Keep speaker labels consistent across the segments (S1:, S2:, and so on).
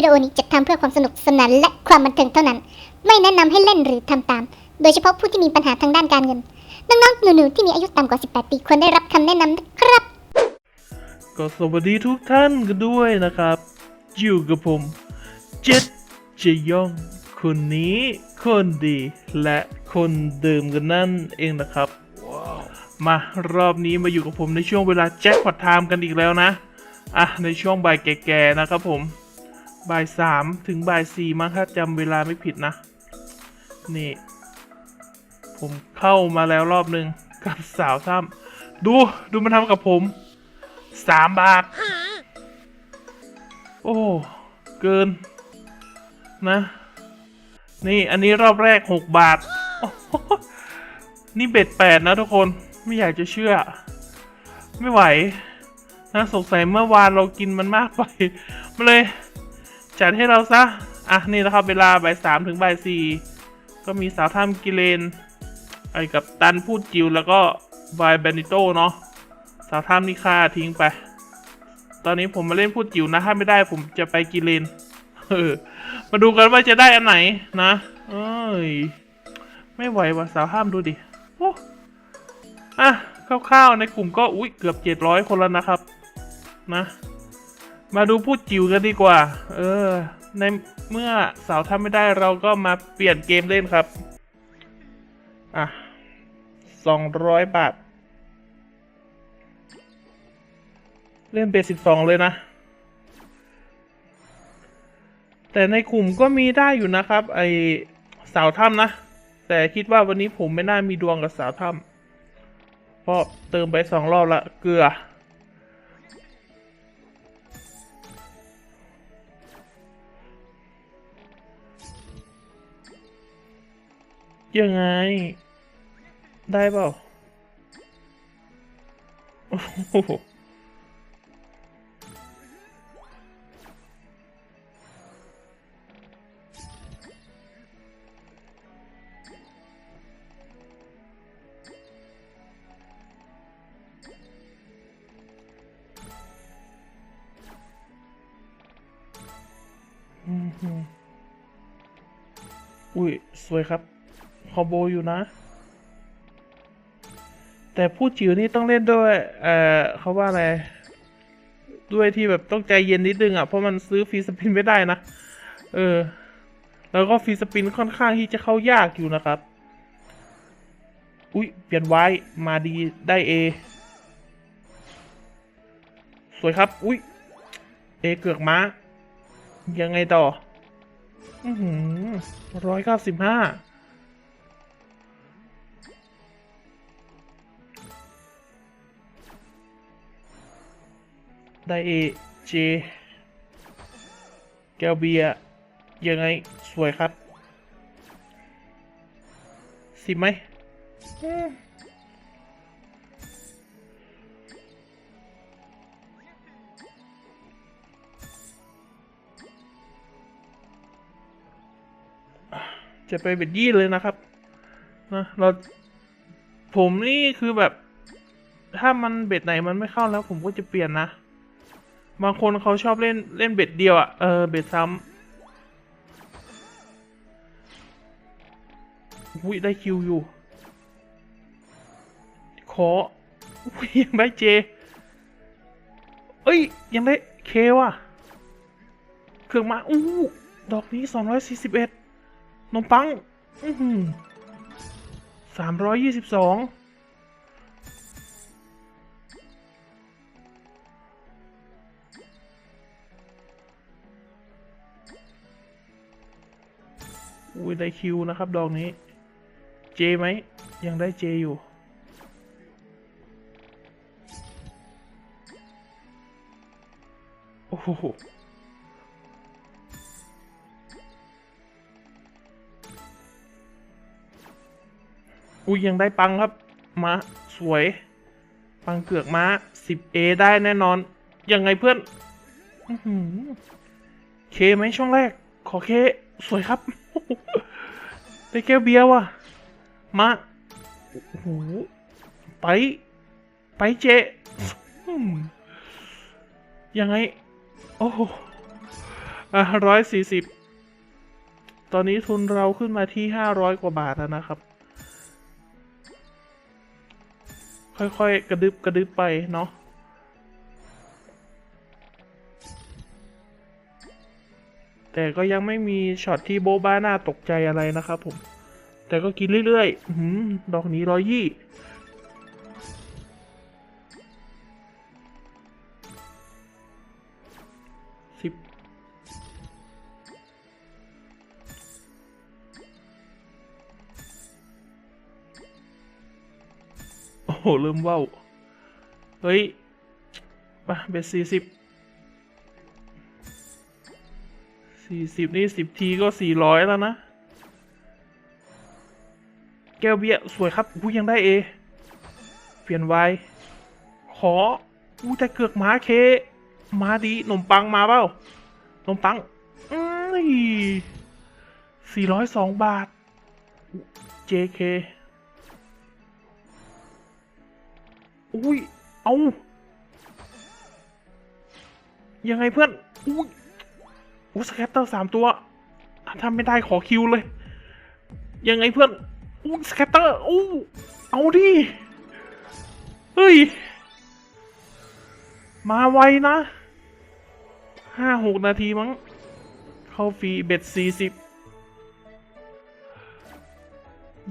S1: วิดีโอนี้จัดทำเพื่อความสนุกสนานและความบันเทิงเท่านั้น ไม่แนะนำให้เล่นหรือทำตาม โดยเฉพาะผู้ที่มีปัญหาทางด้านการเงิน น้องๆหนูๆที่มีอายุต่ำกว่า 18 ปีควรได้รับคำแนะนำนะครับ
S2: ก็สวัสดีทุกท่านกันด้วยนะครับ อยู่กับผมเจ็ดเจยอง คนนี้ คนดีและคนเดิมกันนั่นเองนะครับ มารอบนี้มาอยู่กับผมในช่วงเวลาแจ็คพอตไทม์กันอีกแล้วนะ อะ ในช่วงบ่ายแก่ๆนะครับผม บ่ายสามถึงบ่ายสี่มั้งถ้าจำเวลาไม่ผิดนะ นี่ ผมเข้ามาแล้วรอบหนึ่งกับสาวถ้ำดูดูมันทำกับผมสามบาท โอ้ เกิน นะ นี่อันนี้รอบแรกหกบาท นี่เบ็ดแปดนะทุกคนไม่อยากจะเชื่อ ไม่ไหวนะสงสัยเมื่อวานเรากินมันมากไป มาเลย จัดให้เราซะ อะ นี่นะครับเวลาบ่ายสามถึงบ่ายสี่ก็มีสาวถ้ำกิเลน ไอ้กับตันพูดจิวแล้วก็บายแบนิโตเนาะสาวถ้ำนี่ค่าทิ้งไป ตอนนี้ผมมาเล่นพูดจิวนะ ถ้าไม่ได้ผมจะไปกิเลนเออมาดูกันว่าจะได้อันไหนนะ เอ้ย ไม่ไหวว่ะสาวห้ามดูดิโอ้อะคร่าวๆในกลุ่มก็ อุ้ยเกือบเจ็ดร้อยคนแล้วนะครับ นะ มาดูพูดจิ๋วกันดีกว่า เออ ในเมื่อสาวทำไม่ได้เราก็มาเปลี่ยนเกมเล่นครับ อะสองร้อยบาท เล่นเบสสิบสองเลยนะ แต่ในกลุ่มก็มีได้อยู่นะครับ ไอสาวถ้ำนะ แต่คิดว่าวันนี้ผมไม่น่ามีดวงกับสาวถ้ำเพราะเติมไปสองรอบละเกลือ ยังไง ได้เปล่าโอ้โหอืมฮึอุ้ย สวยครับ คอมโบอยู่นะ แต่ผู้จิ๋วนี่ต้องเล่นด้วย เอ่อเขาว่าอะไร ด้วยที่แบบต้องใจเย็นนิดนึงอะ เพราะมันซื้อฟรีสปินไม่ได้นะ เออ แล้วก็ฟรีสปินค่อนข้างที่จะเข้ายากอยู่นะครับ อุ้ยเปลี่ยนไว้ มาดีได้เอ สวยครับ อุ้ยเอเกือกม้า ยังไงต่ออือหือร้อยเก้าสิบห้า ได้เอเจแกวเบียยังไงสวยครับ สิบไหมอืมจะไปเบ็ดยี่เลยนะครับนะเราผมนี่คือแบบ ถ้ามันเบ็ดไหนมันไม่เข้าแล้วผมก็จะเปลี่ยนนะ บางคนเขาชอบเล่นเล่นเบ็ดเดียวอะ่ะ เออ เบ็ดซ้ำอุ้ยได้คิวอยู่ ขออุ้ยยังได้เจ เอ้ย ยังได้เคว่ะ เครื่องมา อู้ ดอกนี้สองร้อยสี่สิบเอ็ดนมปังอือหือสามร้อยยี่สิบสอง อุ้ยได้คิวนะครับ ดอกนี้ เจไหม ยังได้เจอยู่ โอ้โหอุ้ยยังได้ปังครับมาสวย ปังเกือกม้า 10A ได้แน่นอน ยังไงเพื่อนเคไหมช่วงแรก ขอเค สวยครับได้แก้วเบียร์ว่ะ มาโอ้โหไป ไปเจยังไง โอ้โหอะร้อยสี่สิบตอนนี้ทุนเราขึ้นมาที่ห้าร้อยกว่าบาทแล้วนะครับ ค่อยๆ กระดึบกระดึบไปเนาะ แต่ก็ยังไม่มีช็อตที่โบ๊ะบ้าหน้าตกใจอะไรนะครับผม แต่ก็กินเรื่อยๆอื้อหือดอกนี้ร้อยยี่ สิบ โอ้โห เริ่มเว่าวเฮ้ยมาเบ็ดสี่สิบ สี่สิบนี่สิบทีก็สี่ร้อยแล้วนะ แก้วเบี้ยสวยครับอู้ยังได้เอ เปลี่ยนไวขออู้แต่เกือกหมาเค มาดีขนมปังมาเปล่าขนมปังอืยสี่ร้อยสองบาท JK อุ้ย เอา ยังไงเพื่อน อุ้ย อ้สแคตเตอร์สามตัวถ้าไม่ได้ขอคิวเลย ยังไงเพื่อนอู้สแคตเตอร์อู้เอาดิ เฮ้ย มาไวนะห้าหกนาทีมั้ง เข้าฟรีเบ็ดสี่สิบ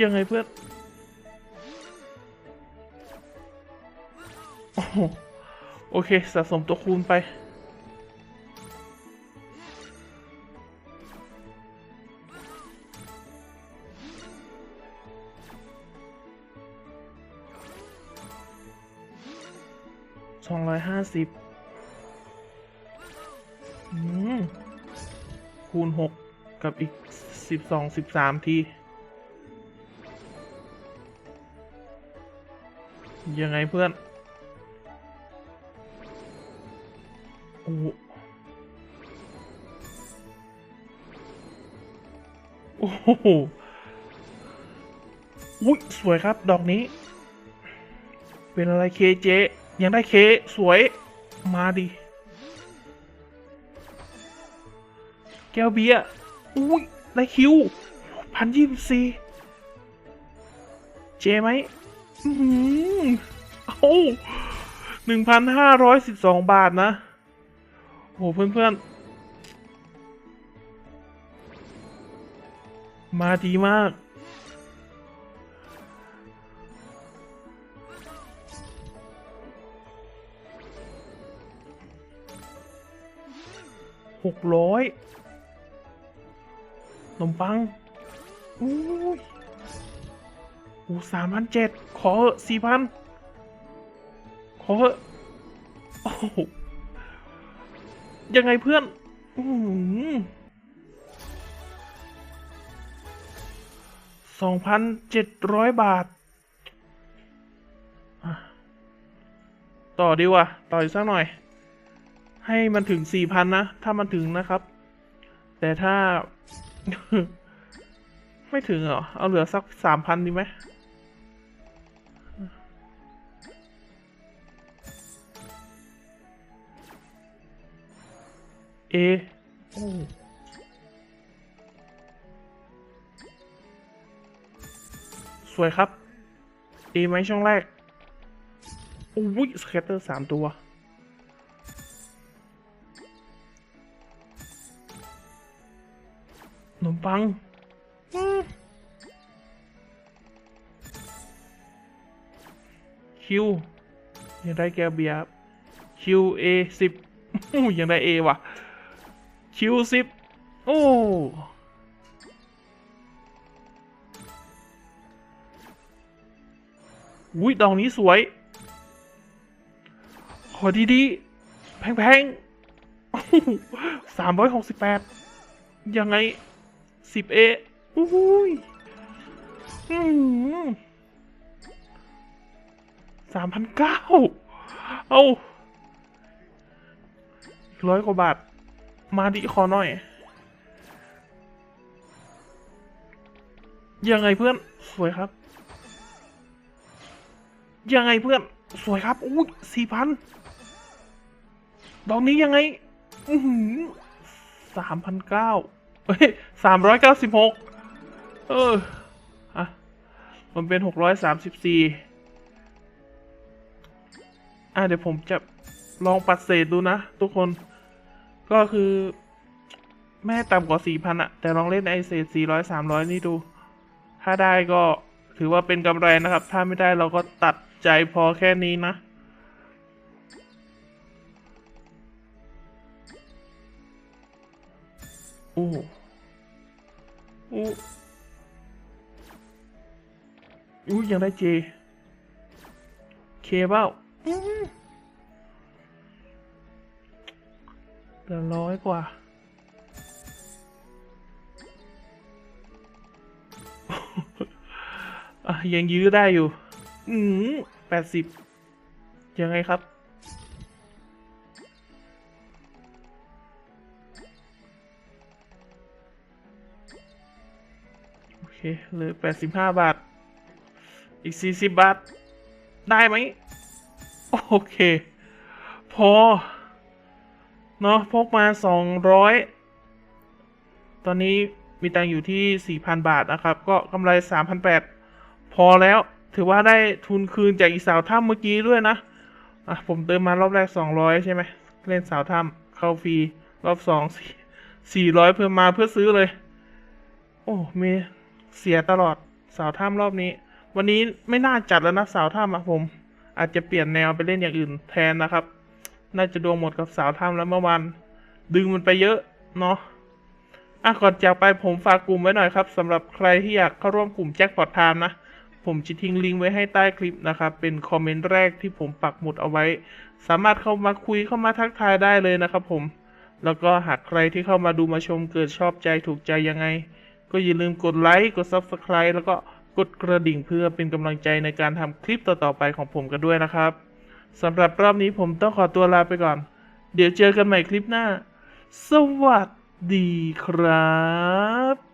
S2: ยังไงเพื่อนโอเคสะสมตัวคูณไป สองร้อยห้าสิบคูณหกกับอีกสิบสองสิบสามที ยังไงเพื่อน โอ้โหโอ้โหอุ้ยสวยครับ ดอกนี้ เป็นอะไรเคเจ ยังได้เคสวยมาดิแก้วเบียร์อุ้ยได้คิวพันยี่สิบสี่เจไหมอือหือเอาหนึ่งพันห้าร้อยสิบสองบาทนะโหเพื่อนเพื่อนมาดีมาก หกร้อยขนมปังอุ้ยโอ้สามพันเจ็ดขอสี่พันขอเหอโอ้โหยังไงเพื่อนสองพันเจ็ดร้อยบาท ต่อดีว่าต่ออีกสักหน่อย ให้มันถึงสี่พันนะ ถ้ามันถึงนะครับ แต่ถ้า ไม่ถึงเหรอ เอาเหลือสักสามพันดีไหมเอโอ้สวยครับเอไหมช่องแรกโอ้ยสเก็ตเตอร์สามตัว ขนมปังคิวยังได้แก้วเบียร์ครับคิวเอสิบยังได้เอว่ะคิวสิบโอ้อุ้ยดอกนี้สวย ขอดี ๆ แพง ๆ สามร้อยหกสิบแปดยังไง สิบเออุ้ยสามพันเก้าเอาร้อยกว่าบาท มาดิขอหน่อย ยังไงเพื่อน สวยครับ ยังไงเพื่อน สวยครับ อุ้ยสี่พันดอกนี้ยังไง อือหือสามพันเก้า ฮ้ยสามร้อยเก้าสิบหกเอออะมันเป็นหกร้อยสามสิบสี่อะเดี๋ยวผมจะลองปัดเศษดูนะ ทุกคน ก็คือแม่ต่ำกว่าสี่พันอะแต่ลองเล่นไอเศษสี่ร้อยสามร้อยนี่ดู ถ้าได้ก็ถือว่าเป็นกำไรนะครับ ถ้าไม่ได้เราก็ตัดใจพอแค่นี้นะโอ้ อ้อู้ยังได้เจ เคเบ้าเหลือร้อยกว่าอะยังยื้อได้อยู่ อืมแปดสิบยังไงครับ เคเหลือแปดสิบห้าบาท อีกสี่สิบบาท ได้ไหม โอเค พอ เนาะพกมาสองร้อยตอนนี้มีตังอยู่ที่สี่พันบาทนะครับ ก็กำไรสามพันแปดพอแล้ว ถือว่าได้ทุนคืนจากอีสาวถ้ำเมื่อกี้ด้วยนะ อะ ผมเติมมารอบแรกสองร้อยใช่ไหม เล่นสาวถ้ำเข้าฟรี รอบสองสี่ร้อยเพิ่มมาเพื่อซื้อเลย โอ้ มี เสียตลอดสาวถ้ำรอบนี้ วันนี้ไม่น่าจัดแล้วนะสาวถ้ำอะผม อาจจะเปลี่ยนแนวไปเล่นอย่างอื่นแทนนะครับ น่าจะดวงหมดกับสาวถ้ำแล้วเมื่อวานดึงมันไปเยอะเนาะอะก่อนจากไปผมฝากกลุ่มไว้หน่อยครับสำหรับใครที่อยากเข้าร่วมกลุ่มแจ็คพอตไทม์นะผมจะทิ้งลิงก์ไว้ให้ใต้คลิปนะครับ เป็นคอมเมนต์แรกที่ผมปักหมุดเอาไว้ สามารถเข้ามาคุยเข้ามาทักทายได้เลยนะครับผม แล้วก็หากใครที่เข้ามาดูมาชมเกิดชอบใจถูกใจยังไง ก็อย่าลืมกดไลค์ กด Subscribe แล้วก็กดกระดิ่งเพื่อเป็นกำลังใจในการทำคลิปต่อๆไปของผมกันด้วยนะครับสำหรับรอบนี้ผมต้องขอตัวลาไปก่อน เดี๋ยวเจอกันใหม่คลิปหน้า สวัสดีครับ